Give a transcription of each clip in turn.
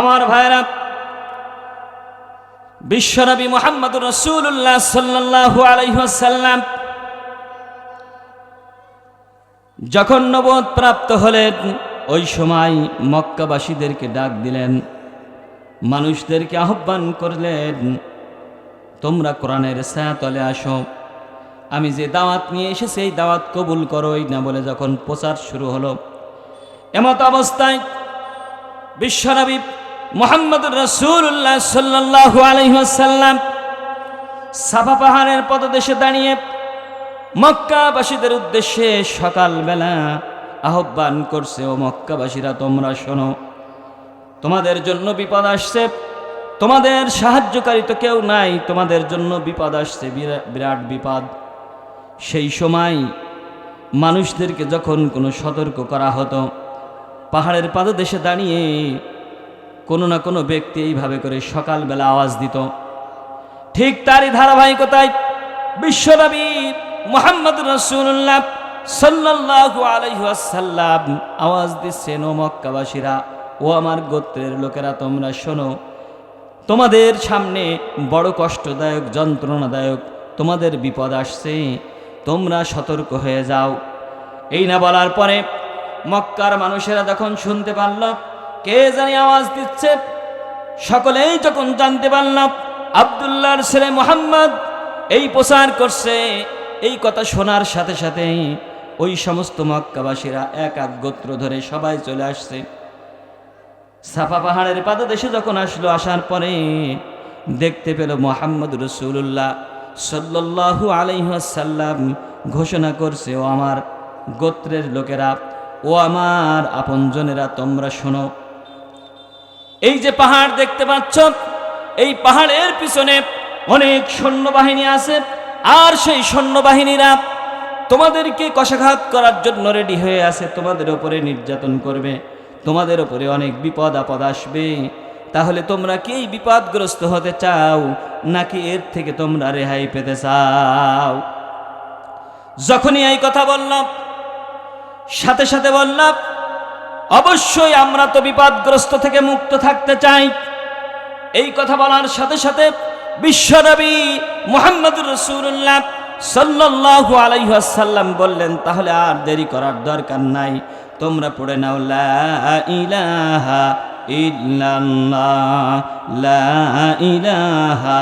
আমার ভাইরা বিশ্বনবী মোহাম্মদ রসুল্লাহ সাল্লাল্লাহু আলাইহাল্লাম যখন নবদ প্রাপ্ত হলেন, ওই সময় মক্কাবাসীদেরকে ডাক দিলেন, মানুষদেরকে আহ্বান করলেন, তোমরা কোরআনের ছায়াতলে আসো। আমি যে দাওয়াত নিয়ে এসেছি, এই দাওয়াত কবুল করোই না, বলে যখন প্রচার শুরু হলো। এমত অবস্থায় বিশ্বনবী মোহাম্মদ রসুল্লাহ সাল্লাহু আলহ্লাম সাফা পাহাড়ের পদদেশে দাঁড়িয়ে মক্কাবাসীদের উদ্দেশ্যে সকালবেলা আহ্বান করছে, ও মক্কাবাসীরা, তোমরা শোনো, তোমাদের জন্য বিপদ আসছে, তোমাদের সাহায্যকারী তো কেউ নাই, তোমাদের জন্য বিপদ আসছে, বিরা- বিরাট বিপদ। সেই সময় মানুষদেরকে যখন কোনো সতর্ক করা হতো, পাহাড়ের পাদদেশে দাঁড়িয়ে কোনো না কোনো ব্যক্তি এইভাবে করে সকালবেলা আওয়াজ দিত। ঠিক তারই ধারাবাহিকতায় বিশ্বনবী মোহাম্মদ রসুল্লাহ সাল্লাল্লাহু আলাইহি ওয়াসাল্লাম আওয়াজ দিচ্ছেন, ও মক্কাবাসীরা, ও আমার গোত্রের লোকেরা, তোমরা শোনো, তোমাদের সামনে বড় কষ্টদায়ক, যন্ত্রণাদায়ক তোমাদের বিপদ আসছে, তোমরা সতর্ক হয়ে যাও। এই না বলার পরে মক্কার মানুষেরা যখন শুনতে পারল কে জানি আওয়াজ দিচ্ছে? সকলেই যখন জানতে পারল আবদুল্লাহর ছেলে মোহাম্মদ এই প্রচার করছে, এই কথা শোনার সাথে সাথে ওই সমস্ত মক্কাবাসীরা এক এক গোত্র ধরে সবাই চলে আসছে। সাফা পাহাড়ের পাদদেশে যখন আসলো, আসার পরে দেখতে পেল মোহাম্মদ রসুল্লাহ সাল্লাল্লাহু আলাইহাল্লাম ঘোষণা করছে, ও আমার গোত্রের লোকেরা, ও আমার আপনজনেরা, তোমরা শোনো এই যে পাহাড় দেখতে পাচ্ছ, এই পাহাড়ের পিছনে অনেক সৈন্যবাহিনী আছে, আর সেই সৈন্যবাহিনীরা তোমাদেরকে কষাঘাত করার জন্য রেডি হয়ে আছে, তোমাদের ওপরে নির্যাতন করবে, তোমাদের ওপরে অনেক বিপদ আপদ আসবে। তাহলে তোমরা কি এই বিপদগ্রস্ত হতে চাও, নাকি এর থেকে তোমরা রেহাই পেতে চাও? যখনই এই কথা বললাম, সাথে সাথে বললাম অবশ্যই আমরা তো বিপদগ্রস্ত থেকে মুক্ত থাকতে চাই। এই কথা বলার সাথে সাথে বিশ্বনবী মোহাম্মদুর রসুল্লাহ সাল্লাল্লাহু আলাইহি ওয়াসাল্লাম বললেন, তাহলে আর দেরি করার দরকার নাই। তোমরা পড়ে নাও, লা ইলাহা ইল্লাল্লাহ, লা ইলাহা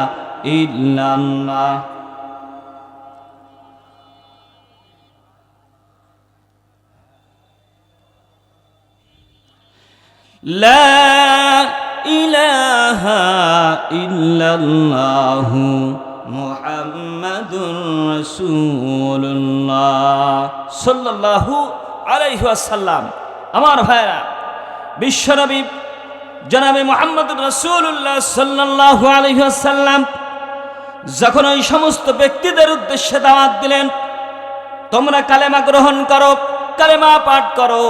لا إله إلا الله محمد رسول الله صلى الله عليه وسلم আমার ভাইরা বিশ্বনবী জনাবে মোহাম্মদ রসুল্লাহ সাল্লাল্লাহু আলাইহি ওয়াসাল্লাম যখন ওই সমস্ত ব্যক্তিদের উদ্দেশ্যে দাওয়াত দিলেন তোমরা কালেমা গ্রহণ করো কালেমা পাঠ করো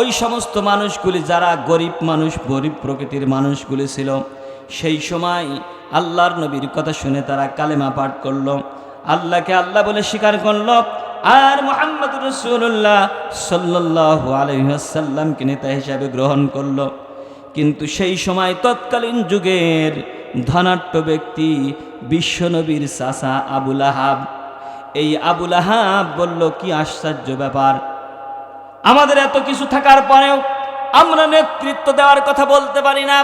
ওই সমস্ত মানুষগুলি যারা গরিব মানুষ, গরিব প্রকৃতির মানুষগুলি ছিল, সেই সময় আল্লাহর নবীর কথা শুনে তারা কালেমা পাঠ করল। আল্লাহকে আল্লাহ বলে স্বীকার করল, আর মোহাম্মদ রসুল্লাহ সাল্লাহ আলহাসাল্লামকে নেতা হিসাবে গ্রহণ করল। কিন্তু সেই সময় তৎকালীন যুগের ধনাঢ্য ব্যক্তি বিশ্বনবীর চাষা আবুল আহাব। এই আবুল আহাব বলল, কি আশ্চর্য ব্যাপার আমাদের এত কিছু থাকার পরেও আমরা নেতৃত্ব দেওয়ার কথা বলতে পারি না।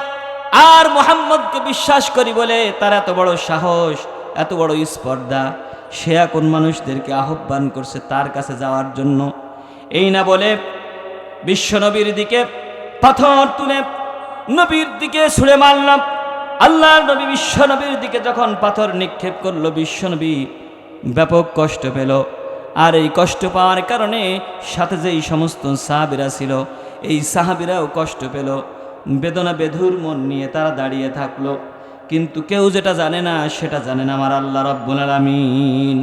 আর মোহাম্মদকে বিশ্বাস করি বলে তার এত বড় সাহস, এত বড় স্পর্ধা, সে এখন মানুষদেরকে আহ্বান করছে তার কাছে যাওয়ার জন্য। এই না বলে বিশ্বনবীর দিকে পাথর তুলে নবীর দিকে ছুঁড়ে মারলাম। আল্লাহর নবী বিশ্বনবীর দিকে যখন পাথর নিক্ষেপ করল বিশ্বনবী ব্যাপক কষ্ট পেল। আর এই কষ্ট পাওয়ার কারণে সাথে যে এই সমস্ত সাহাবিরা ছিল, এই সাহাবিরাও কষ্ট পেল। বেদনা বেধুর মন নিয়ে তারা দাঁড়িয়ে থাকল। কিন্তু কেউ যেটা জানে না, সেটা জানেন আমার আল্লাহ রব্বুল আলামিন।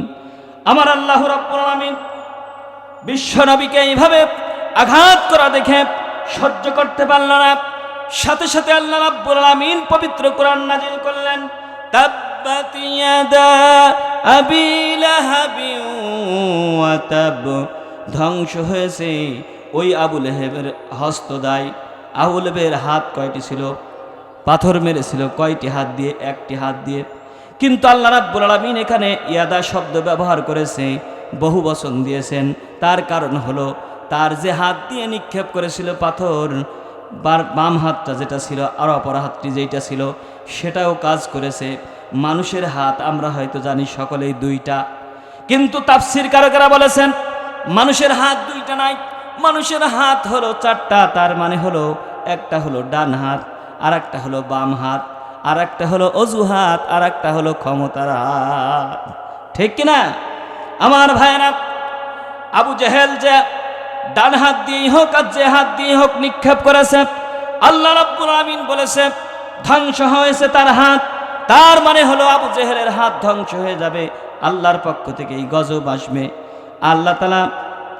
আমার আল্লাহ রব্বুল আলামিন বিশ্বনবীকে এইভাবে আঘাত করা দেখে সহ্য করতে পারল না। সাথে সাথে আল্লাহ রাব্বুল আলামিন পবিত্র কোরআন নাজিল করলেন। তাব্বাত ইয়াদা আবি লাহাবি ওয়া তাব ধ্বংস হয়েছে। ওই আবু লেহেবের হস্তদায় আবু লেহেবের হাত কয়টি ছিল? পাথর মেরেছিল কয়টি হাত দিয়ে? একটি হাত দিয়ে। কিন্তু আল্লাহ রাব্বুল আলামিন এখানে ইয়াদা শব্দ ব্যবহার করেছে, বহু বচন দিয়েছেন। তার কারণ হলো, তার যে হাত দিয়ে নিক্ষেপ করেছিল পাথর, বাম হাতটা যেটা ছিল আর অপর হাতটি যেটা ছিল, সেটাও কাজ করেছে। মানুষের হাত আমরা হয়তো জানি সকলেই দুইটা। কিন্তু তাফসির কারকেরা বলেছেন, মানুষের হাত দুইটা নাই। মানুষের হাত হলো চারটা, তার মানে হলো একটা হলো ডান হাত আর একটা হলো বাম হাত আর একটা হলো অজুহাত আর একটা হলো ক্ষমতার হাত। ঠিক কিনা আমার ভাইয়েরা, আবু জেহেল যে ডান হাত দিয়েই হোক আর যে হাত দিয়ে হোক নিক্ষেপ করেছে, আল্লাহ রাব্বুল আমিন বলেছে, ধ্বংস হয়েছে তার হাত। তার মানে হলো আবু জেহেলের হাত ধ্বংস হয়ে যাবে। আল্লাহর পক্ষ থেকে এই গজব আসবে। আল্লাহ তালা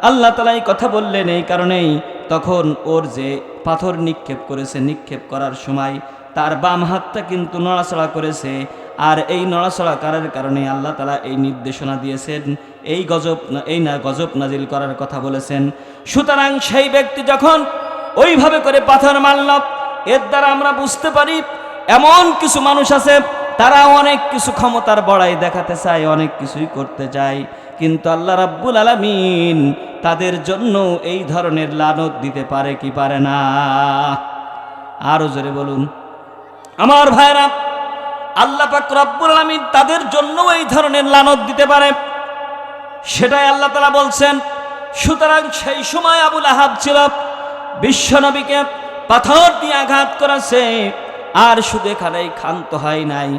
আল্লাহ তালা এই কথা বললেন এই কারণেই তখন ওর যে পাথর নিক্ষেপ করেছে, নিক্ষেপ করার সময় তার বাম হাতটা কিন্তু নড়াচড়া করেছে। আর এই নড়াচড়া করার কারণে আল্লাহ তালা এই নির্দেশনা দিয়েছেন, এই গজব, এই না, গজব নাজিল করার কথা বলেছেন। সুতরাং সেই ব্যক্তি যখন ওইভাবে করে পাথর মারল, এর দ্বারা আমরা বুঝতে পারি এমন কিছু মানুষ আছে, তারা অনেক কিছু ক্ষমতার বড়াই দেখাতে চায়, অনেক কিছুই করতে চায়। কিন্তু আল্লাহ রাব্বুল আলামিন তাদের জন্য এই ধরনের লানত দিতে পারে কি পারে না? আরও জোরে বলুন। আমার ভাইরা আল্লাহ পাক রব্বুল আলামিন তাদের জন্য এই ধরনের লানত দিতে পারে। সেটাই আল্লাহ তালা বলছেন, সুতরাং সেই সময় আবুল আহাব ছিল বিশ্বনবীকে পাথর দিয়ে আঘাত করেছে। আর শুধু এখানেই ক্ষান্ত হয় নাই।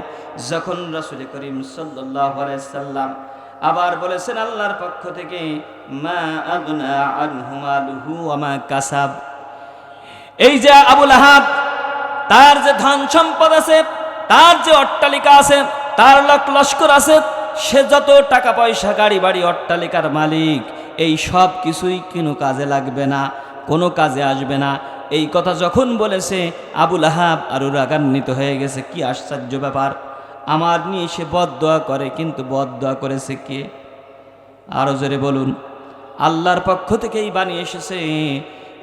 যখন রাসুল করিম সাল্লাম আবার বলেছেন, আল্লাহর পক্ষ থেকে, মা কাসাব। এই যে আবুল আহাব, তার যে ধন সম্পদ আছে, তার যে অট্টালিকা আছে, তার লক লস্কর আছে, সে যত টাকা পয়সা, গাড়ি বাড়ি, অট্টালিকার মালিক, এই সব কিছুই কোনো কাজে লাগবে না, কোনো কাজে আসবে না। এই কথা যখন বলেছে আবুল আহাব আরও রাগান্বিত হয়ে গেছে, কি আশ্চর্য ব্যাপার। আমার নিয়ে সে বদ দোয়া করে, কিন্তু বদ দোয়া করেছে কে? আরও জোরে বলুন, আল্লাহর পক্ষ থেকেই বানিয়ে এসেছে,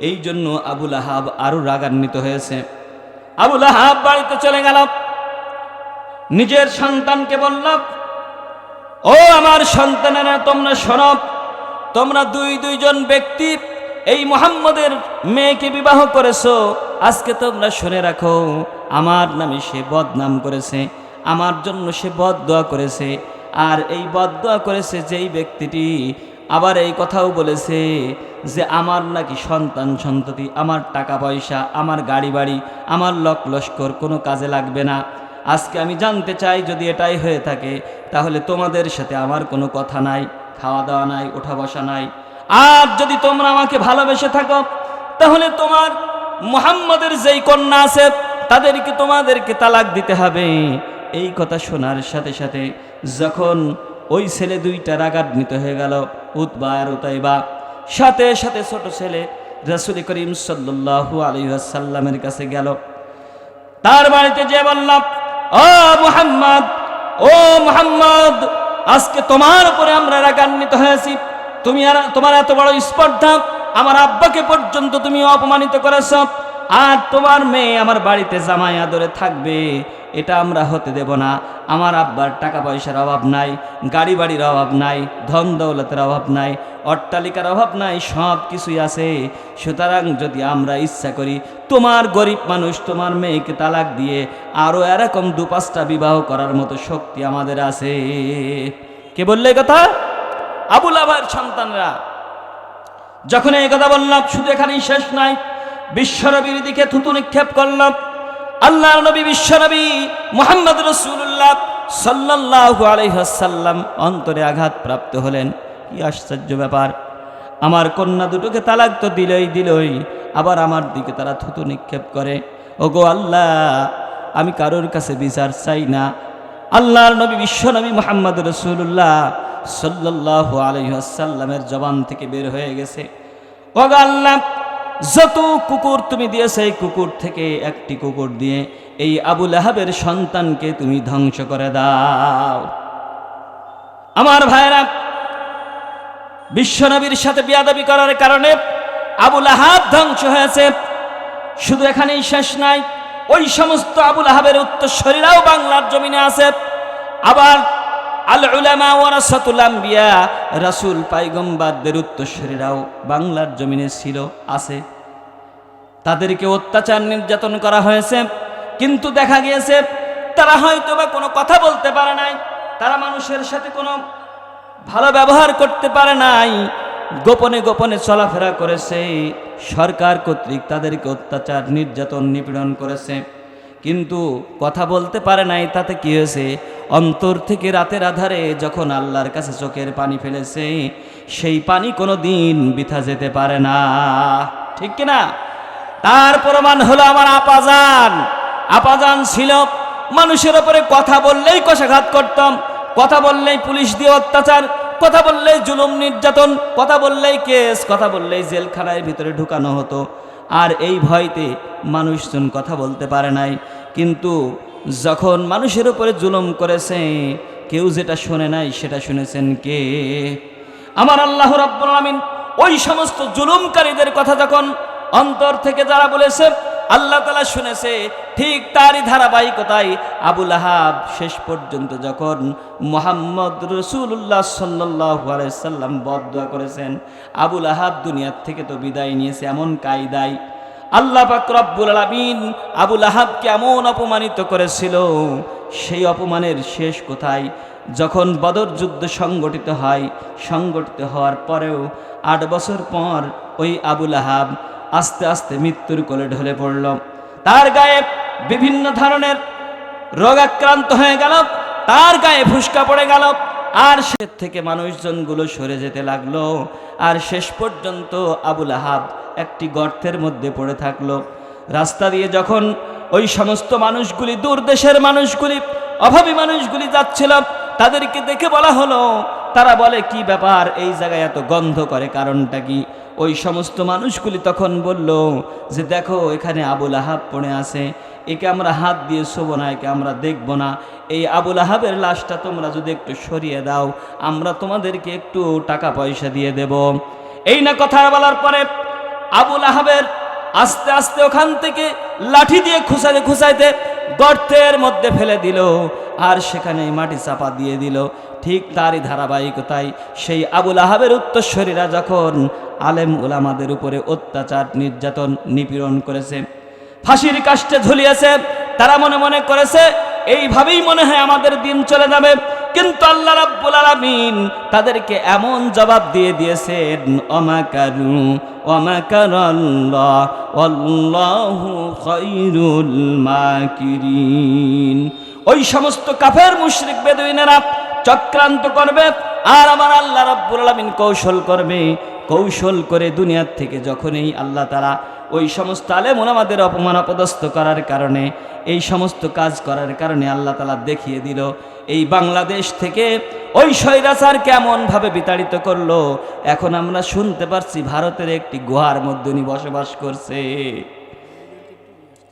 এই জন্য আবুল আহাব আরও রাগান্বিত হয়েছে। আবুল আহাব বাড়িতে চলে গেল নিজের সন্তানকে বলল ও আমার সন্তানেরা, তোমরা শোনো, তোমরা দুই দুইজন ব্যক্তি এই মোহাম্মদের মেয়েকে বিবাহ করেছ, আজকে তোমরা শুনে রাখো, আমার নামে সে বদনাম করেছে, আমার জন্য সে বদদোয়া করেছে, আর এই বদদোয়া করেছে যেই ব্যক্তিটি আবার এই কথাও বলেছে যে আমার নাকি সন্তান সন্ততি, আমার টাকা পয়সা, আমার গাড়ি বাড়ি আমার লক লস্কর কোনো কাজে লাগবে না। আজকে আমি জানতে চাই যদি এটাই হয়ে থাকে, তাহলে তোমাদের সাথে আমার কোনো কথা নাই, খাওয়া দাওয়া নাই, ওঠা বসা নাই। আর যদি তোমরা আমাকে ভালোবেসে থাকো, তাহলে তোমার মোহাম্মদের যেই কন্যা আছে, তাদেরকে তোমাদেরকে তালাক দিতে হবে। এই কথা শোনার সাথে সাথে যখন ওই ছেলে দুইটা রাগান্বিত হয়ে গেল, উতবা আর উতাইবা, সাথে সাথে ছোট ছেলে রাসুল করিম সাল্লু আলহাসাল্লামের কাছে গেল। তার বাড়িতে যে বললাম, ও মুহাম্মদ ও মুহাম্মদ, আজকে তোমার উপরে আমরা রাগান্বিত হয়েছি। তুমি আর তোমার এত বড় স্পর্ধা, আমার আব্বাকে পর্যন্ত তুমি অপমানিত করেছ, আর তোমার মেয়ে আমার বাড়িতে জামাই আদরে থাকবে, এটা আমরা হতে দেব না। আমার আব্বার টাকা পয়সার অভাব নাই, গাড়ি বাড়ির অভাব নাই, ধন দৌলতের অভাব নাই, অট্টালিকার অভাব নাই, সব কিছুই আছে। সুতরাং যদি আমরা ইচ্ছা করি, তোমার গরিব মানুষ, তোমার মেয়েকে তালাক দিয়ে আরও এরকম দু পাঁচটা বিবাহ করার মতো শক্তি আমাদের আছে। কে বললে কথা? আবুল আবার সন্তানরা। যখন এই কথা বললাম, শুধু এখানেই শেষ নাই বিশ্বনবীর দিকে থুতু নিক্ষেপ করলাম। আল্লাহ নবী বিশ্বনবী মোহাম্মদ রসুল্লাহ সাল্লাল্লাহু আলাইহাসাল্লাম অন্তরে আঘাত প্রাপ্ত হলেন। কি আশ্চর্য ব্যাপার। আমার কন্যা দুটোকে তালাক তো দিলই দিলই, আবার আমার দিকে তারা থুতু নিক্ষেপ করে। ওগো আল্লাহ, আমি কারোর কাছে বিচার চাই না আল্লাহর নবী বিশ্বনবী মোহাম্মদ রসুল্লাহ সাল্লাহ আলহাসাল্লামের জবান থেকে বের হয়ে গেছে। আল্লাহ, যত কুকুর তুমি দিয়েছে এই কুকুর থেকে একটি কুকুর দিয়ে এই আবুল আহাবের সন্তানকে তুমি ধ্বংস করে দাও। আমার ভাইরা বিশ্বনবীর সাথে বিয়াদাবি করার কারণে আবুল আহাব ধ্বংস হয়েছে। শুধু এখানেই শেষ নাই ওই সমস্ত আবুল আহাবের উত্তরস্বরীরাও বাংলার জমিনে আছে। আবার আল উলামা ওয়ারাসাতুল আম্বিয়া, রাসূল, পাইগম্বারদের উত্তরস্বরীরাও বাংলার জমিনে ছিল, আছে। তাদেরকে অত্যাচার নির্যাতন করা হয়েছে, কিন্তু দেখা গিয়েছে তারা হয়তো বা কোনো কথা বলতে পারে নাই, তারা মানুষের সাথে কোনো ভালো ব্যবহার করতে পারে নাই, গোপনে গোপনে চলাফেরা করেছে। সরকার কর্তৃক তাদেরকে অত্যাচার, নির্যাতন, নিপীড়ন করেছে। কিন্তু কথা বলতে পারে নাই, তাতে কী হয়েছে? অন্তর থেকে রাতের আধারে যখন আল্লাহর কাছে চোখের পানি ফেলেছে, সেই পানি কোনো দিন বিথা যেতে পারে না। ঠিক কিনা? তার প্রমাণ হলো আমার আপাজান। আপাজান ছিল, মানুষের ওপরে কথা বললেই কষাঘাত করতাম, কথা বললেই পুলিশ দিয়ে অত্যাচার কথা বললেই জুলুম নির্যাতন, কথা বললেই কেস, কথা বললেই জেলখানায় ভিতরে ঢুকানো হতো। আর এই ভয়তে মানুষজন কথা বলতে পারে নাই। কিন্তু যখন মানুষের উপরে জুলুম করেছে, কেউ যেটা শোনে নাই, সেটা শুনেছেন কে? আমার আল্লাহ রাব্বুল আলামিন ওই সমস্ত জুলুমকারীদের কথা যখন অন্তর থেকে যারা বলেছে আল্লাহ তালা শুনেছে, ঠিক তারই ধারাবাহিকতায় আবুল আহাব শেষ পর্যন্ত যখন মোহাম্মদ রসুল্লাহ সাল্লাহ সাল্লাম বদয়া করেছেন আবুল আহাব দুনিয়ার থেকে তো বিদায় নিয়েছে এমন কায়দায়। আল্লাহ রব্বুল আলামিন আবুল আহাবকে এমন অপমানিত করেছিল, সেই অপমানের শেষ কোথায়? যখন বদর যুদ্ধ সংগঠিত হয়, সংগঠিত হওয়ার পরেও আট বছর পর ওই আবুল আহাব আস্তে আস্তে মৃত্যুর কোলে ঢলে পড়ল। তার গায়ে বিভিন্ন ধরনের রোগাক্রান্ত হয়ে গেল, তার গায়ে ফুসকা পড়ে গেল, আর সে থেকে মানুষজনগুলো সরে যেতে লাগল। আর শেষ পর্যন্ত আবুল আহাব একটি গর্তের মধ্যে পড়ে থাকল। রাস্তা দিয়ে যখন ওই সমস্ত মানুষগুলি দূর দেশের মানুষগুলি, অভাবী মানুষগুলি যাচ্ছিল, তাদেরকে দেখে বলা হলো, তারা বলে, কি ব্যাপার? এই জায়গায় এত গন্ধ করে কারণটা কি? ওই সমস্ত মানুষগুলি তখন বলল যে দেখো, এখানে আবুল আহাব পড়ে আছে। একে আমরা হাত দিয়ে শোবো না, একে আমরা দেখব না। এই আবুল আহাবের লাশটা তোমরা যদি একটু সরিয়ে দাও, আমরা তোমাদেরকে একটু টাকা পয়সা দিয়ে দেব। এই না কথা বলার পরে আবুল আহাবের আস্তে আস্তে ওখান থেকে লাঠি দিয়ে খুসাইতে খুসাইতে গর্তের মধ্যে ফেলে দিল আর সেখানে মাটি চাপা দিয়ে দিল। ঠিক তারই ধারাবাহিকতায় সেই আবুল আহাবের উত্তরস্বরীরা যখন আলেম উলামাদের উপরে অত্যাচার, নির্যাতন, নিপীড়ন করেছে। ফাঁসির কাষ্টে ঝুলিয়েছে, তারা মনে মনে করেছে, এইভাবেই মনে হয় আমাদের দিন চলে যাবে। কিন্তু আল্লাহ রাব্বুল আলামিন তাদেরকে এমন জবাব দিয়ে দিয়েছেন অমাকারু অমাকারাল্লাহ আল্লাহু খায়রুল মাকিরিন। ওই সমস্ত কাফের, মুশরিক, বেদুইনেরা চক্রান্ত করবে, আর আমার আল্লাহ রাব্বুল আলামিন কৌশল করবে কৌশল করে দুনিয়ার থেকে যখনই আল্লাহ তারা ওই সমস্ত আলেম ওলামাদের অপমান অপদস্থ করার কারণে, এই সমস্ত কাজ করার কারণে আল্লাহ তালা দেখিয়ে দিল, এই বাংলাদেশ থেকে ওই স্বৈরাচার কেমনভাবে বিতাড়িত করল? এখন আমরা শুনতে পারছি ভারতের একটি গুহার মধ্যে বসবাস করছে।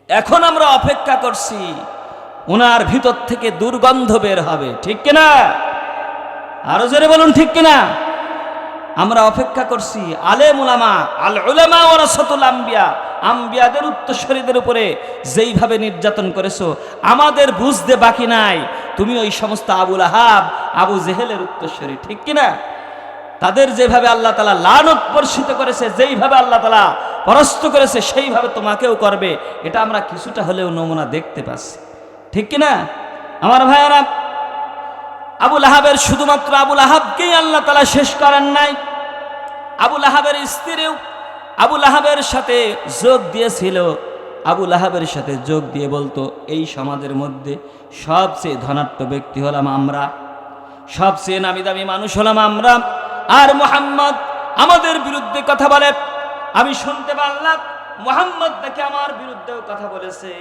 এখন আমরা অপেক্ষা করছি ওনার ভিতর থেকে দুর্গন্ধ বের হবে, ঠিক কিনা? আরও জোরে বলুন, ঠিক কিনা? আমরা অপেক্ষা করছি আলে মুলামা আল উলামা ওরাসাতুল আম্বিয়া। আম্বিয়াদের উত্তরসূরিদের উপরে যেইভাবে নির্যাতন করেছ, আমাদের বুঝতে বাকি নাই। তুমি ওই সমস্ত আবুল আহাব আবু জেহেলের উত্তরসূরি, ঠিক কিনা? তাদের যেভাবে আল্লাহ তালা লানত বর্ষিত করেছে, যেইভাবে আল্লাহ তালা পরাস্ত করেছে, সেইভাবে তোমাকেও করবে। এটা আমরা কিছুটা হলেও নমুনা দেখতে পাচ্ছি। ঠিক কিনা? আমার ভাইয়ারা আবুল আহাবের শুধুমাত্র আবুল আহাবকেই আল্লাহ তালা শেষ করেন নাই। আবুল আহাবের স্ত্রীও আবুল আহাবের সাথে যোগ দিয়েছিল। আবুল আহাবের সাথে যোগ দিয়ে বলতো, এই সমাজের মধ্যে সবচেয়ে ধনাত্ম ব্যক্তি হলাম আমরা। সবচেয়ে নামি দামি মানুষ হলাম আমরা। আর মোহাম্মদ আমাদের বিরুদ্ধে কথা বলে। আমি শুনতে পারলাম, মোহাম্মদ দেখে আমার বিরুদ্ধেও কথা বলেছে।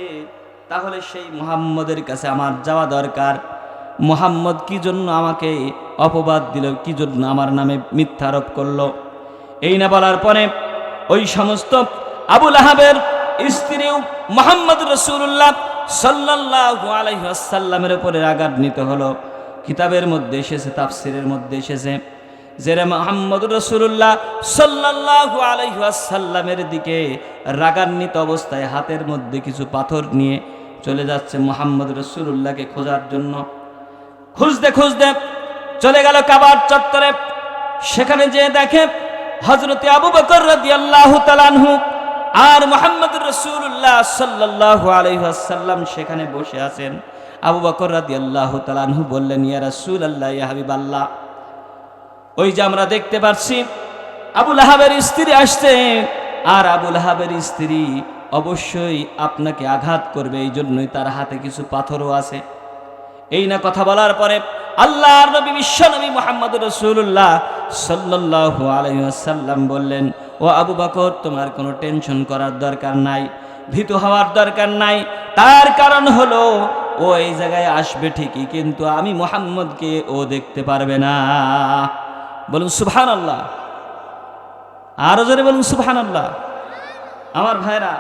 তাহলে সেই মোহাম্মদের কাছে আমার যাওয়া দরকার। মোহাম্মদ কি জন্য আমাকে অপবাদ দিল? কি জন্য আমার নামে মিথ্যারোপ করল? এই না বলার পরে ওই সমস্ত আবুল আহাবের স্ত্রীও মোহাম্মদ রসুল্লাহ সাল্লাহ আলহাসাল্লামের উপরে আঘাত নিতে হলো। কিতাবের মধ্যে এসেছে, তাফসিরের মধ্যে এসেছে জেরে মোহাম্মদ রসুল্লাহ সাল্লাল্লাহু আলাইহি ওয়াসাল্লামের দিকে রাগান্বিত অবস্থায় হাতের মধ্যে কিছু পাথর নিয়ে চলে যাচ্ছে মোহাম্মদ রসুল্লাহকে খোঁজার জন্য। খুঁজতে খুঁজতে চলে গেল কাবার চত্বরে। সেখানে যে দেখে হজরতে আবু বকর রাদিয়াল্লাহু তাআলাহু আর মোহাম্মদ রসুল্লাহ সাল্লাল্লাহু আলাইহি ওয়াসাল্লাম সেখানে বসে আছেন। আবু বকর রাদিয়াল্লাহু তালানহু বললেন, ইয়া রাসূলুল্লাহ, ইয়া হাবিবাল্লাহ, ওই যে আমরা দেখতে পাচ্ছি আবুল আহাবের স্ত্রী আসছে। আর আবুল আহাবের স্ত্রী অবশ্যই আপনাকে আঘাত করবে এই জন্যই তার হাতে কিছু পাথরও আছে। এই না কথা বলার পরে আল্লাহর নবী, বিশ্ব নবী মোহাম্মদ রসুল্লাহ সাল্লাল্লাহু আলাইহি ওয়াসাল্লাম বললেন, ও আবু বকর, তোমার কোনো টেনশন করার দরকার নাই, ভীতু হওয়ার দরকার নাই। তার কারণ হলো, ও এই জায়গায় আসবে ঠিকই, কিন্তু আমি মোহাম্মদকে ও দেখতে পারবে না। বলুন সুবহান আল্লাহ আরও জোরে বলুন সুবহান আল্লাহ আমার ভাইরা,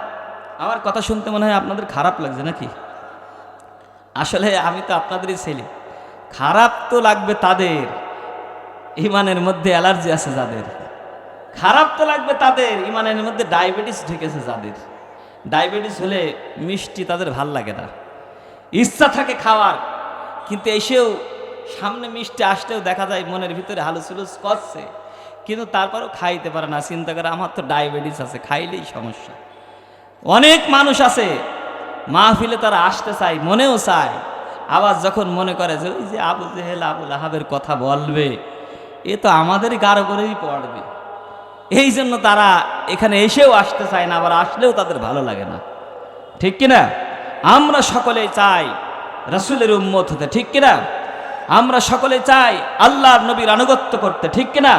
আমার কথা শুনতে মনে হয় আপনাদের খারাপ লাগছে নাকি? আসলে আমি তো আপনাদেরই ছেলে। খারাপ তো লাগবে তাদের। ইমানের মধ্যে অ্যালার্জি আছে যাদের। খারাপ তো লাগবে তাদের। ইমানের মধ্যে ডায়াবেটিস ঢুকেছে যাদের। ডায়াবেটিস হলে মিষ্টি তাদের ভালো লাগে না। ইচ্ছা থাকে খাওয়ার, কিন্তু এসেও সামনে মিষ্টি আসলেও দেখা যায় মনের ভিতরে হালুসুলুস করছে। কিন্তু তারপরও খাইতে পারে না। চিন্তা করে, আমার তো ডায়াবেটিস আছে, খাইলেই সমস্যা। অনেক মানুষ আছে মাহফিলে তারা আসতে চায়, মনেও চায়। আবার যখন মনে করে যে, ওই যে আবু জেহেল আবুল আহাবের কথা বলবে, এ তো আমাদের গাঢ় করেই পড়বে। এই জন্য তারা এখানে এসেও আসতে চায় না, আবার আসলেও তাদের ভালো লাগে না। ঠিক কিনা? আমরা সকলেই চাই রসুলের উম্মত হতে, ঠিক কিনা? আমরা সকলে চাই আল্লাহর নবীর আনুগত্য করতে, ঠিক কিনা?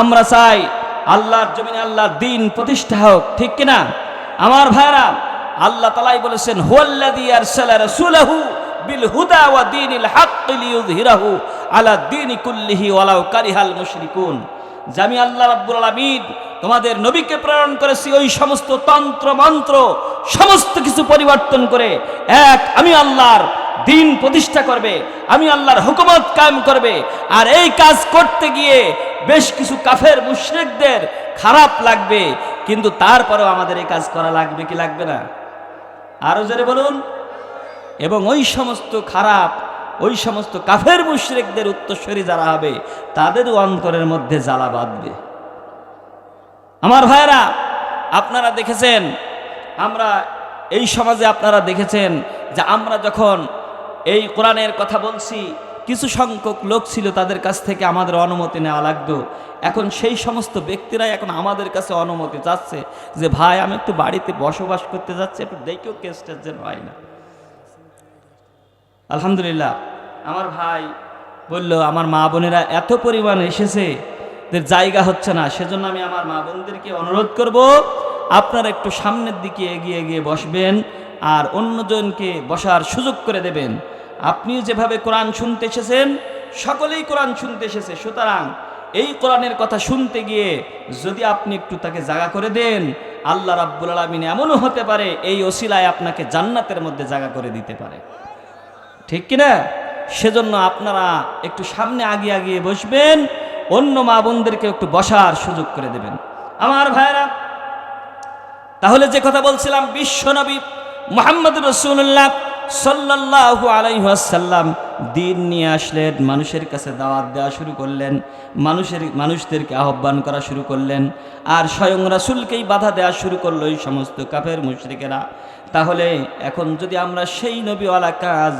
আমরা চাই আল্লাহর জমিনে আল্লাহর দিন প্রতিষ্ঠা হোক, ঠিক কিনা? আমার ভাইরা আল্লাহ তালাই বলেছেন, হুয়াল্লাযী আরসালা রাসূলাহু বিল হুদা ওয়া দীনিল হাক্কি লিইয়ুযহিরাহু আলা দীনি কুল্লিহি ওয়ালাউ কারিহাল মুশরিকুন। জামি আল্লাহ রাব্বুল আলামিন তোমাদের নবীকে প্রেরণ করেছি, ওই সমস্ত তন্ত্র, মন্ত্র, সমস্ত কিছু পরিবর্তন করে এক, আমি আল্লাহর দিন প্রতিষ্ঠা করবে, আমি আল্লাহর হুকুমত কায়েম করবে, আর এই কাজ করতে গিয়ে বেশ কিছু কাফের মুশরিকদের খারাপ লাগবে, কিন্তু তারপরেও আমাদের এই কাজ করা লাগবে কি লাগবে না? আরও জোরে বলুন। এবং ওই সমস্ত খারাপ, ওই সমস্ত কাফের মুশ্রিকদের উত্তরস্বরী যারা হবে তাদেরও অন্তরের মধ্যে জ্বালা বাঁধবে। আমার ভাইয়েরা, আপনারা দেখেছেন, আমরা এই সমাজে আপনারা দেখেছেন যে আমরা যখন এই কোরআনের কথা বলছি কিছু সংখ্যক লোক ছিল তাদের কাছ থেকে আমাদের অনুমতি নেওয়া লাগতো। এখন সেই সমস্ত ব্যক্তিরাই এখন আমাদের কাছে অনুমতি চাচ্ছে যে, ভাই, আমি একটু বাড়িতে বসবাস করতে যাচ্ছি, একটু দেখেও কেসটা যেন হয় না। আলহামদুলিল্লাহ, আমার ভাই বলল, আমার মা বোনেরা এত পরিমাণ এসেছে জায়গা হচ্ছে না, সেজন্য আমি আমার মা বোনদেরকে অনুরোধ করব, আপনারা একটু সামনের দিকে এগিয়ে এগিয়ে বসবেন আর অন্যজনকে বসার সুযোগ করে দেবেন। আপনি যেভাবে কোরআন শুনতে এসেছেন, সকলেই কোরআন শুনতে এসেছে। সুতরাং এই কোরআনের কথা শুনতে গিয়ে যদি আপনি একটু তাকে জায়গা করে দেন, আল্লাহ রাব্বুল আলমিন এমনও হতে পারে, এই ওসিলায় আপনাকে জান্নাতের মধ্যে জায়গা করে দিতে পারে। ঠিক কিনা? সেজন্য আপনারা একটু সামনে আগিয়ে আগিয়ে বসবেন, অন্য মা বোনদেরকে একটু বসার সুযোগ করে দেবেন। আমার ভাইরা তাহলে যে কথা বলছিলাম বিশ্বনবী মোহাম্মদ রসুল্লাহ সাল্লাল্লাহু আলাইহাসাল্লাম দিন নিয়ে আসলেন, মানুষের কাছে দাওয়াত দেওয়া শুরু করলেন, মানুষের, মানুষদেরকে আহ্বান করা শুরু করলেন, আর স্বয়ং রাসুলকেই বাধা দেওয়া শুরু করল এই সমস্ত কাফের মুশরিকেরা। তাহলে এখন যদি আমরা সেই নবীওয়ালা কাজ,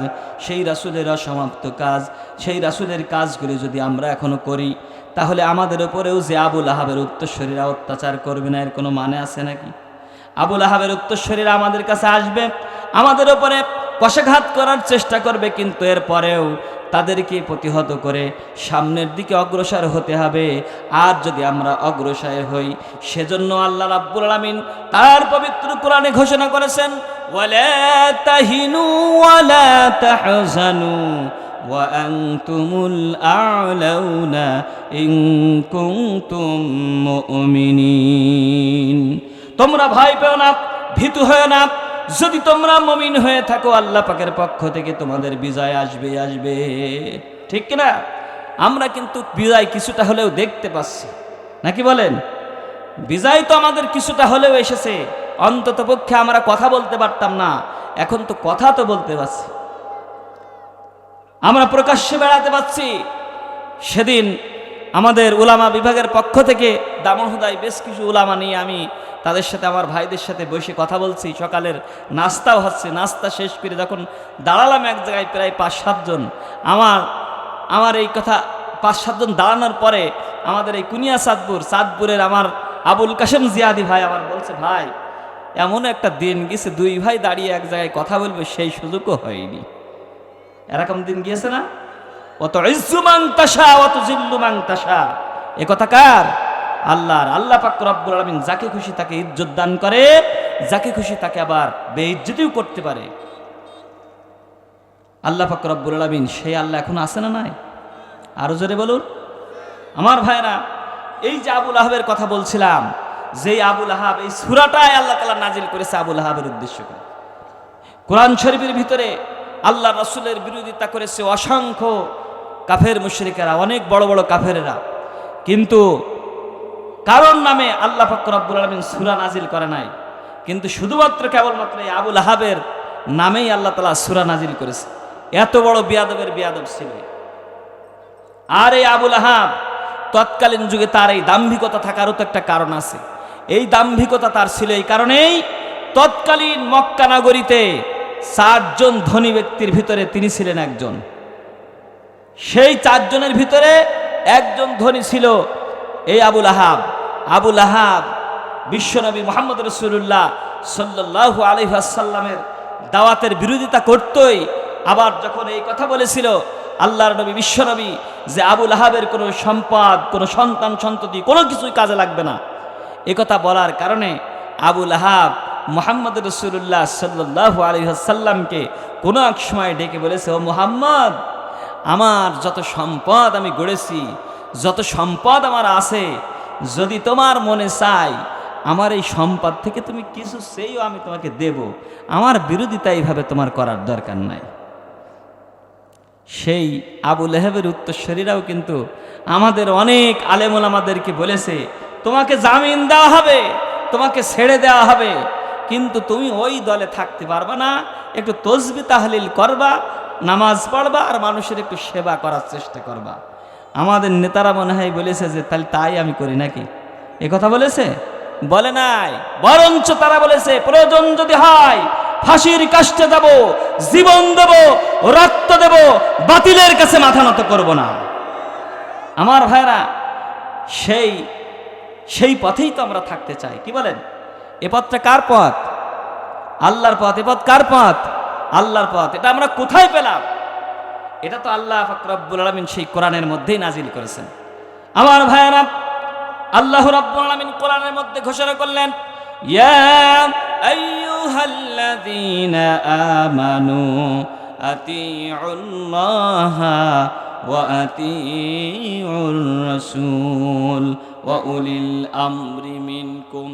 সেই রাসুলের অসমাপ্ত কাজ, সেই রাসুলের কাজগুলি যদি আমরা এখনও করি, তাহলে আমাদের ওপরেও যে আবুল আহাবের উত্তরস্বরীরা অত্যাচার করবে না, এর কোনো মানে আছে নাকি? আবুল আহাবের উত্তরস্বরীরা আমাদের কাছে আসবে, আমাদের ওপরে কষাঘাত করার চেষ্টা করবে কিন্তু এর পরেও তাদেরকে প্রতিহত করে সামনের দিকে অগ্রসর হতে হবে আর যদি আমরা অগ্রসর হই সেজন্য আল্লাহ রাব্বুল আলামিন তার পবিত্র কোরআনে ঘোষণা করেছেন ওয়ালা তাহিনু ওয়ালা তাহজানু وأنتم الأعلون إن كنتم مؤمنين তোমরা ভয় পেও না ভীতু হয়েও না যদি তোমরা মমিন হয়ে থাকো, আল্লাহ পাকের পক্ষ থেকে তোমাদের বিজয় আসবে আসবে। ঠিক কিনা? আমরা কিন্তু বিজয় কিছুটা হলেও দেখতে পাচ্ছি। নাকি বলেন? বিজয় তো আমাদের কিছুটা হলেও এসেছে। অন্তত পক্ষে আমরা কথা বলতে পারতাম না। এখন তো কথা তো বলতে পারছি। আমরা প্রকাশ্যে বেড়াতে পারছি। সেদিন আমাদের উলামা বিভাগের পক্ষ থেকে দামোহদায় বেশ কিছু উলামা নিয়ে আমি তাদের সাথে, আমার ভাইদের সাথে বসে কথা বলছি। সকালের নাস্তাও হচ্ছে, নাস্তা শেষ করে যখন দাঁড়ালাম এক জায়গায় প্রায় পাঁচ সাতজন আমার আমার এই কথা পাঁচ সাতজন দাঁড়ানোর পরে আমাদের এই কুনিয়া চাঁদপুর চাঁদপুরের আমার আবুল কাশেম জিয়াদি ভাই আমার বলছে, ভাই এমন একটা দিন গেছে, দুই ভাই দাঁড়িয়ে এক জায়গায় কথা বলবে, সেই সুযোগও হয়নি। এরকম দিন গিয়েছে না? অত ইজ্জু মাং তাসা অত জিল্লু মাং তাসা এ কথা কার? আল্লাহর। আল্লাহ পাক রব্বুল আলামিন যাকে খুশি তাকে ইজ্জত দান করে, যাকে খুশি তাকে আবার বেইজ্জতিও করতে পারে। আল্লাহ পাক রব্বুল আলামিন সেই আল্লাহ এখন আছে না নাই? আরও জোরে বলুন। আমার ভাইরা, এই যে আবুল আহাবের কথা বলছিলাম, যেই আবুল আহাব, এই সুরাটাই আল্লাহ তালা নাজিল করেছে আবুল আহাবের উদ্দেশ্য করে। কোরআন শরীফের ভিতরে আল্লাহ রসুলের বিরোধিতা করেছে অসংখ্য কাফের মুশরিকেরা, অনেক বড় বড় কাফেরেরা। কিন্তু কারণ নামে আল্লাহ ফকর আব্বুল আলমিন সুরা নাজিল করে নাই। কিন্তু শুধুমাত্র কেবলমাত্র এই আবুল আহাবের নামেই আল্লাহ তালা সুরা নাজিল করেছে। এত বড় বিয়াদবের বিয়াদব ছিল আর এই আবুল আহাব তৎকালীন যুগে তার এই দাম্ভিকতা থাকারও তো একটা কারণ আছে। এই দাম্ভিকতা তার ছিল এই কারণেই তৎকালীন মক্কা নগরীতে চারজন ধনী ব্যক্তির ভিতরে তিনি ছিলেন একজন। সেই চারজনের ভিতরে একজন ধনী ছিল এই আবুল আহাব আবুল আহাব বিশ্বনবী মোহাম্মদ রসুল্লাহ সাল্লাহ আলহাসাল্লামের দাওয়াতের বিরোধিতা করতই। আবার যখন এই কথা বলেছিল আল্লাহর নবী বিশ্বনবী যে আবুল আহাবের কোনো সম্পদ, কোনো সন্তান, সন্ততি কোনো কিছুই কাজে লাগবে না। এ কথা বলার কারণে আবুল আহাব মোহাম্মদ রসুল্লাহ সাল্লাহ আলহাসাল্লামকে কোনো এক সময় ডেকে বলেছে, ও মোহাম্মদ, আমার যত সম্পদ আমি গড়েছি, যত সম্পদ আমার আছে, যদি তোমার মনে চাই, আমার এই সম্পদ থেকে তুমি কিছু সেইও আমি তোমাকে দেব। আমার বিরোধিতা এইভাবে তোমার করার দরকার নাই। সেই আবু লেহেবের উত্তরস্বরীরাও কিন্তু আমাদের অনেক আলেমুল আমাদেরকে বলেছে, তোমাকে জামিন দেওয়া হবে, তোমাকে ছেড়ে দেওয়া হবে কিন্তু তুমি ওই দলে থাকতে পারবা না। একটু তসবি তাহলিল করবা, নামাজ পড়বা আর মানুষের একটু সেবা করার চেষ্টা করবা। আমাদের নেতারা মনে হয় বলেছে যে, তাহলে তাই আমি করি নাকি? এ কথা বলেছে? বলে নাই। বরঞ্চ তারা বলেছে, প্রয়োজন যদি হয়, ফাঁসির কাষ্টে দেব, জীবন দেব, রক্ত দেব, বাতিলের কাছে মাথা নত করব না। আমার ভাইরা, সেই সেই পথেই তো আমরা থাকতে চাই। কি বলেন? এ পথটা কার পথ? আল্লাহর পথ। এ পথ কার পথ? আল্লাহর পথ। এটা আমরা কোথায় পেলাম? এটা তো আল্লাহ ফকরাবুল আলমিন সেই কোরআনের মধ্যেই নাজিল করেছেন। আমার ভাইয়ারা, আল্লাহ রাব্বুল আলামিন কোরআনের মধ্যে ঘোষণা করলেন, ইয়া আইয়ুহাল্লাযীনা আমানু আতিউল্লাহ ওয়া আতিউর রাসূল ওয়া উলিল আমরি মিনকুম।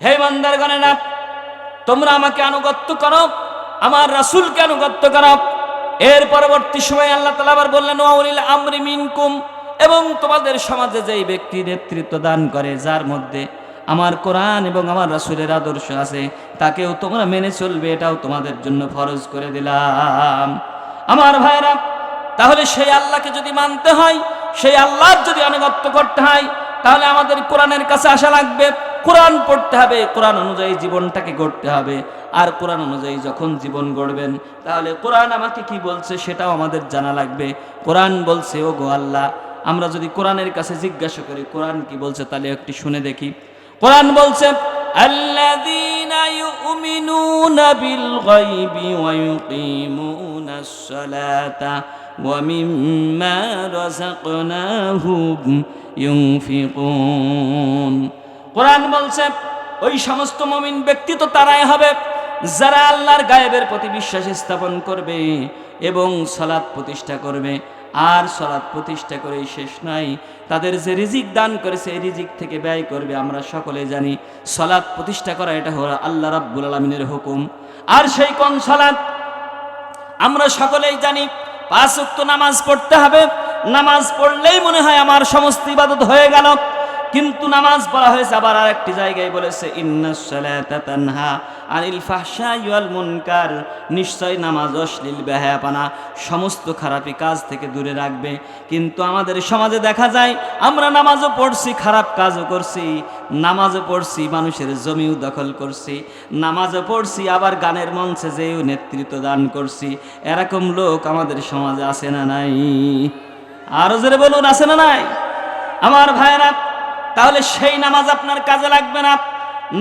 হে বান্দারগণেরা, তোমরা আমাকে আনুগত্য করো, আমার রাসূলকে আনুগত্য করো। এর পরবর্তী সময় আল্লাহ তালা আবার বললেন ওয়া উলিল আমরি মিনকুম এবং তোমাদের সমাজে যেই ব্যক্তি নেতৃত্ব দান করে, যার মধ্যে আমার কোরআন এবং আমার রাসুলের আদর্শ আছে, তাকেও তোমরা মেনে চলবে, এটাও তোমাদের জন্য ফরজ করে দিলাম। আমার ভাইরা তাহলে সেই আল্লাহকে যদি মানতে হয়, সেই আল্লাহর যদি আনুগত্য করতে হয়, তাহলে আমাদের কোরআনের কাছে আসা লাগবে। কোরআন পড়তে হবে, কোরআন অনুযায়ী জীবনটাকে গড়তে হবে। আর কোরআন অনুযায়ী যখন জীবন গড়বেন, তাহলে কোরআন আমাকে কি বলছে সেটাও আমাদের জানা লাগবে। কোরআন বলছে ও গো আল্লাহ, আমরা যদি কোরআনের কাছে জিজ্ঞাসা করি, কোরআন কি বলছে তাহলে একটি শুনে দেখি। কোরআন বলছে الذين يؤمنون بالغيب কোরআন বলছে, ওই সমস্ত মমিন ব্যক্তি তো তারাই হবে যারা আল্লাহর গায়েবের প্রতি বিশ্বাস স্থাপন করবে এবং সালাত প্রতিষ্ঠা করবে। আর সলাৎ প্রতিষ্ঠা করে শেষ নাই। তাদের যে রিজিক দান করেছে এই রিজিক থেকে ব্যয় করবে, আমরা সকলে জানি। সলাৎ প্রতিষ্ঠা করা, এটা হলো আল্লাহ রাব্বুল আলমিনের হুকুম। আর সেই কোন সলাৎ আমরা সকলেই জানি, পাঁচ উক্ত নামাজ পড়তে হবে। নামাজ পড়লেই মনে হয় আমার সমস্ত ইবাদত হয়ে গেল। কিন্তু নামাজ পড়া হয়েছে, আবার আরেকটি জায়গায় বলেছে মুনকার। নিশ্চয় নামাজ অশ্লীল, বেহায়াপানা, সমস্ত খারাপি কাজ থেকে দূরে রাখবে। কিন্তু আমাদের সমাজে দেখা যায়, আমরা নামাজও পড়ছি, খারাপ কাজও করছি, নামাজও পড়ছি, মানুষের জমিও দখল করছি, নামাজও পড়ছি, আবার গানের মঞ্চে যেও নেতৃত্ব দান করছি। এরকম লোক আমাদের সমাজে আছে না নাই? আরও জোরে বলুন, আছে না নাই? আমার ভাইয়েরা তাহলে সেই নামাজ আপনার কাজে লাগবে না।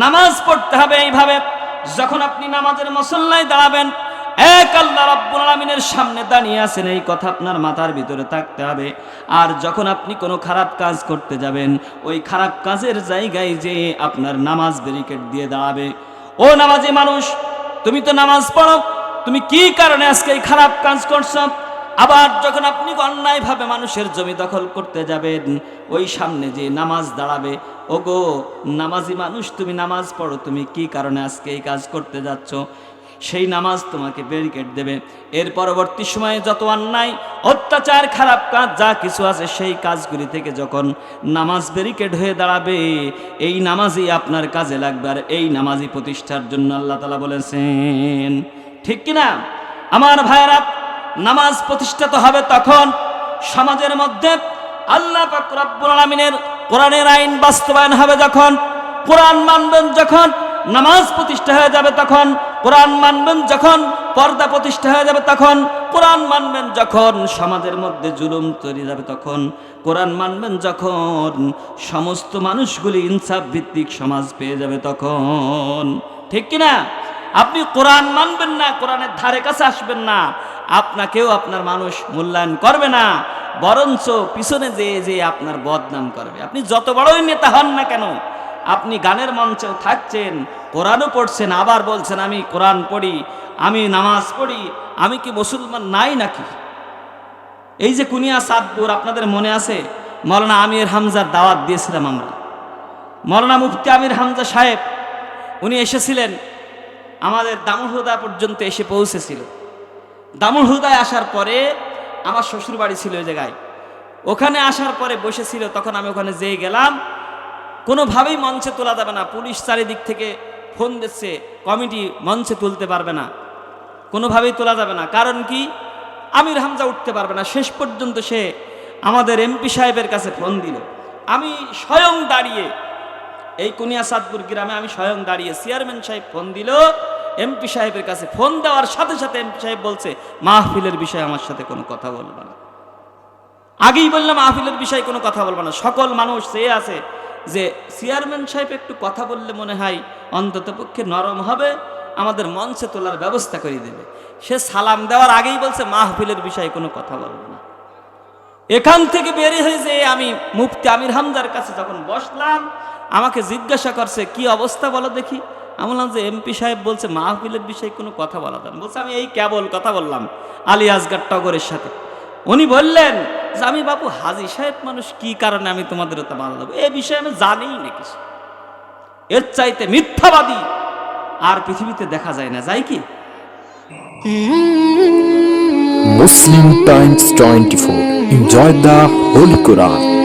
নামাজ পড়তে হবে এইভাবে। যখন আপনি নামাজের মসল্লায় দাঁড়াবেন, এক আল্লাহ রাব্বুল আলামিনের সামনে দাঁড়িয়ে আছেন, এই কথা আপনার মাথার ভিতরে থাকতে হবে। আর যখন আপনি কোনো খারাপ কাজ করতে যাবেন, ওই খারাপ কাজের জায়গায় যে আপনার নামাজ ব্যারিকেড দিয়ে দাঁড়াবে। ও নামাজি মানুষ, তুমি তো নামাজ পড়ো, তুমি কি কারণে আজকে এই খারাপ কাজ করছ? আবার যখন আপনি অন্যায়ভাবে মানুষের জমি দখল করতে যাবেন, ওই সামনে যে নামাজ দাঁড়াবে, ওগো, নামাজি মানুষ, তুমি নামাজ পড়ো, তুমি কি কারণে আজকে এই কাজ করতে যাচ্ছ? সেই নামাজ তোমাকে ব্যারিকেড দেবে। এর পরবর্তী সময়ে যত অন্যায়, অত্যাচার, খারাপ কাজ, যা কিছু আছে, সেই কাজগুলি থেকে যখন নামাজ ব্যারিকেড হয়ে দাঁড়াবে, এই নামাজই আপনার কাজে লাগবে। আর এই নামাজই প্রতিষ্ঠার জন্য আল্লাহ তালা বলেছেন, ঠিক কিনা? আমার ভাইয়েরা নামাজ প্রতিষ্ঠিত হবে তখন সমাজের মধ্যে আল্লাহ রব্বুল আলামিনের কোরআনের আইন বাস্তবায়ন হবে যখন, কোরআন মানবেন যখন নামাজ প্রতিষ্ঠা হয়ে যাবে তখন, কোরআন মানবেন যখন পর্দা প্রতিষ্ঠা হয়ে যাবে তখন, কোরআন মানবেন যখন সমাজের মধ্যে জুলুম তৈরি যাবে তখন, কোরআন মানবেন যখন সমস্ত মানুষগুলি ইনসাফ ভিত্তিক সমাজ পেয়ে যাবে তখন। ঠিক কিনা? আপনি কোরআন মানবেন না, কোরআনের ধারে কাছে আসবেন না, আপনাকেও আপনার মানুষ মূল্যায়ন করবে না, বরঞ্চ পিছনে যে যে আপনার বদনাম করবে। আপনি যত বড়ই নেতা হন না কেন, আপনি গানের মঞ্চেও থাকছেন, কোরআনও পড়ছেন, আবার বলছেন, আমি কোরআন পড়ি, আমি নামাজ পড়ি, আমি কি মুসলমান নাই নাকি? এই যে কুনিয়া সাদপুর, আপনাদের মনে আছে? মৌলানা আমির হামজার দাওয়াত দিয়েছিলাম আমরা। মৌলানা মুফতি আমির হামজা সাহেব, উনি এসেছিলেন আমাদের দামুল হুদা পর্যন্ত এসে পৌঁছেছিল। দামুল হুদায় আসার পরে আমার শ্বশুর বাড়ি ছিল ওই জায়গায়। ওখানে আসার পরে বসেছিল, তখন আমি ওখানে যেয়ে গেলাম। কোনোভাবেই মঞ্চে তোলা যাবে না। পুলিশ চারিদিক থেকে ফোন দিচ্ছে, কমিটি মঞ্চে তুলতে পারবে না। কোনোভাবেই তোলা যাবে না। কারণ কি? আমির হামজা উঠতে পারবে না। শেষ পর্যন্ত সে আমাদের এমপি সাহেবের কাছে ফোন দিল। আমি স্বয়ং দাঁড়িয়ে, এই কুনিয়া সাদপুর গ্রামে আমি স্বয়ং দাঁড়িয়ে চেয়ারম্যান সাহেব ফোন দিল এমপি সাহেবের কাছে ফোন দেওয়ার সাথে সাথে এমপি সাহেব বলছে, মাহফিলের বিষয়ে আমার সাথে কোনো কথা বলবে না। আগেই বললাম, মাহফিলের বিষয়ে কোনো কথা বলব না। সকল মানুষ চেয়ে আছে যে, চেয়ারম্যান সাহেব একটু কথা বললে মনে হয় অন্তত পক্ষে নরম হবে, আমাদের মঞ্চে তোলার ব্যবস্থা করে দেবে। সে সালাম দেওয়ার আগেই বলছে, মাহফিলের বিষয়ে কোনো কথা বলব না। এখান থেকে বেরিয়ে হয়ে হয়েছে আমি মুফতি আমির হামদার কাছে যখন বসলাম, আমাকে জিজ্ঞাসা করছে, কি অবস্থা বলো দেখি? আমি বললাম যে এমপি সাহেব বলছে, মাহফিলের বিষয়ে কোনো কথা বলা যাবে বলছে, আমি এই কেবল কথা বললাম আলী আসগার টগরের সাথে। উনি বললেন যে, আমি বাবু হাজি সাহেব মানুষ, কি কারণে আমি তোমাদের ওটা বাধা দেবো? এ বিষয়ে আমি জানিই না কিছু। এর চাইতে মিথ্যাবাদী আর পৃথিবীতে দেখা যায় না। যাই কি? Muslim Times 24. Enjoy the Holy Quran.